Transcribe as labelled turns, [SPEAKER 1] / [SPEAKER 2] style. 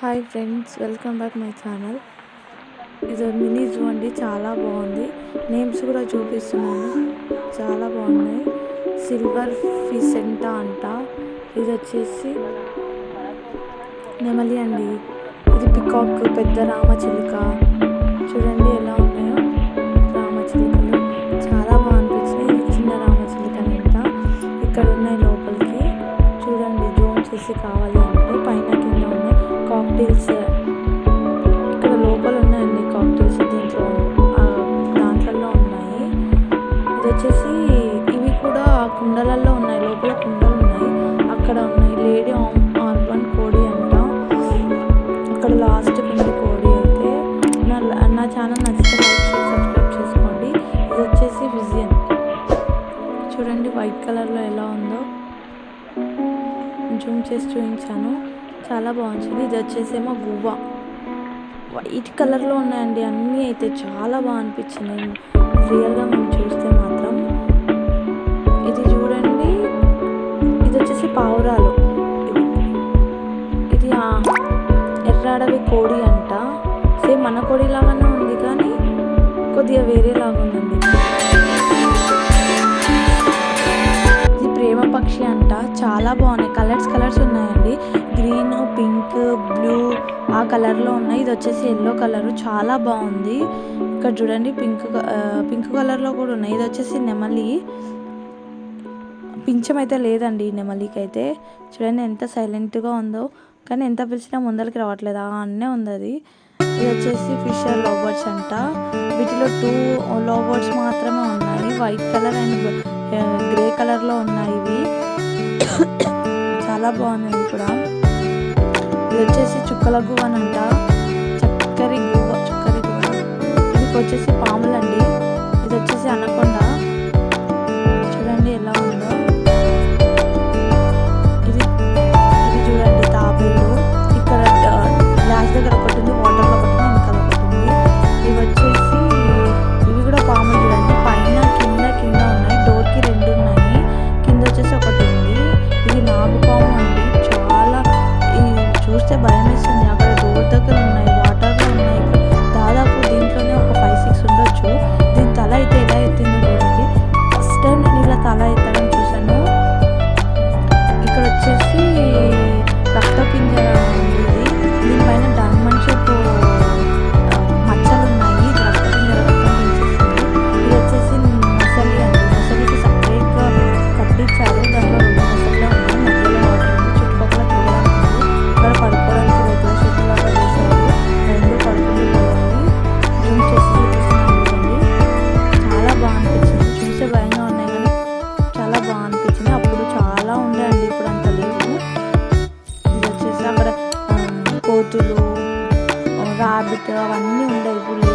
[SPEAKER 1] Hi friends welcome back my channel. ఇది mini zoo అండి చాలా బాగుంది. నేమ్స్ కూడా చూపిస్తున్నాను. చాలా బాగున్నాయి. సిల్వర్ ఫిసెంట అంట. ఇది వచ్చేసి నెమలి అండి. ఇది పికాక్ పెద్ద రామచిలుక చూడండి ఎలా ఉన్నాయో. రామచిలుకలు చాలా బాగా అనిపించినాయి ఇది చిన్న రామచిలుకనంట ఇక్కడ ఉన్నాయి లోపలికి. చూడండి జూమ్ చేసి కావాలి అంటే పైన కింద ఉన్నాయి కాక్టైల్స్ uh, ఇక్కడ లోపల ఉన్నాయండి కాక్టైల్స్ దీంట్లో దాంట్లలో ఉన్నాయి. ఇది వచ్చేసి ఇవి కూడా కుండలలో ఉన్నాయి. లోపల కుండలు ఉన్నాయి అక్కడ ఉన్నాయి లేడీ ఆర్బన్ కోడి అంట. అక్కడ లాస్ట్ ఉంది కోడి అయితే. నా నా ఛానల్ నచ్చితే లైక్ సబ్స్క్రైబ్ చేసుకోండి. ఇది వచ్చేసి విజయన్. చూడండి వైట్ కలర్లో ఎలా ఉందో. జూమ్ చేసి చూపించాను. చాలా బాగుంది ఇది వచ్చేసేమో గువ్వ. వైట్ కలర్లో ఉన్నాయండి. అన్నీ అయితే చాలా బాగా అనిపించినాయి రియల్గా మనం చూస్తే మాత్రం. ఇది చూడండి. ఇది వచ్చేసి పావురాలు. ఇది ఎర్రాడవి ఆ అడవి కోడి అంట. సేమ్ మన కోడి లాగానే ఉంది కానీ కొద్దిగా వేరేలాగా ఉందండి ఇది ప్రేమ పక్షి అంట. చాలా బాగున్నాయి. కలర్స్ కలర్స్ ఉన్నాయండి. గ్రీన్ పింక్ బ్లూ ఆ కలర్లో ఉన్నాయి. ఇది వచ్చేసి ఎల్లో కలర్ చాలా బాగుంది. ఇక్కడ చూడండి పింక్ పింక్ కలర్లో కూడా ఉన్నాయి. ఇది వచ్చేసి నెమలి. పింఛం అయితే లేదండి నెమలికి అయితే చూడండి ఎంత సైలెంట్గా ఉందో. కానీ ఎంత పిలిచినా ముందరికి రావట్లేదు. ఆ అన్నే ఉంది అది. ఇది వచ్చేసి ఫిషర్ లోబర్డ్స్ అంట. వీటిలో టూ లోబర్డ్స్ మాత్రమే ఉన్నాయి. వైట్ కలర్ అండ్ గ్రే కలర్లో ఉన్నాయి ఇవి. చాలా బాగున్నాయి కూడా ఇది వచ్చేసి చుక్కల గువ్వ అని అంట. చక్కరి గువ్వ చక్కరి గువ్వ. ఇది వచ్చేసి పాములండి. హాబిట్ అవన్నీ ఉండవు. ఇప్పుడు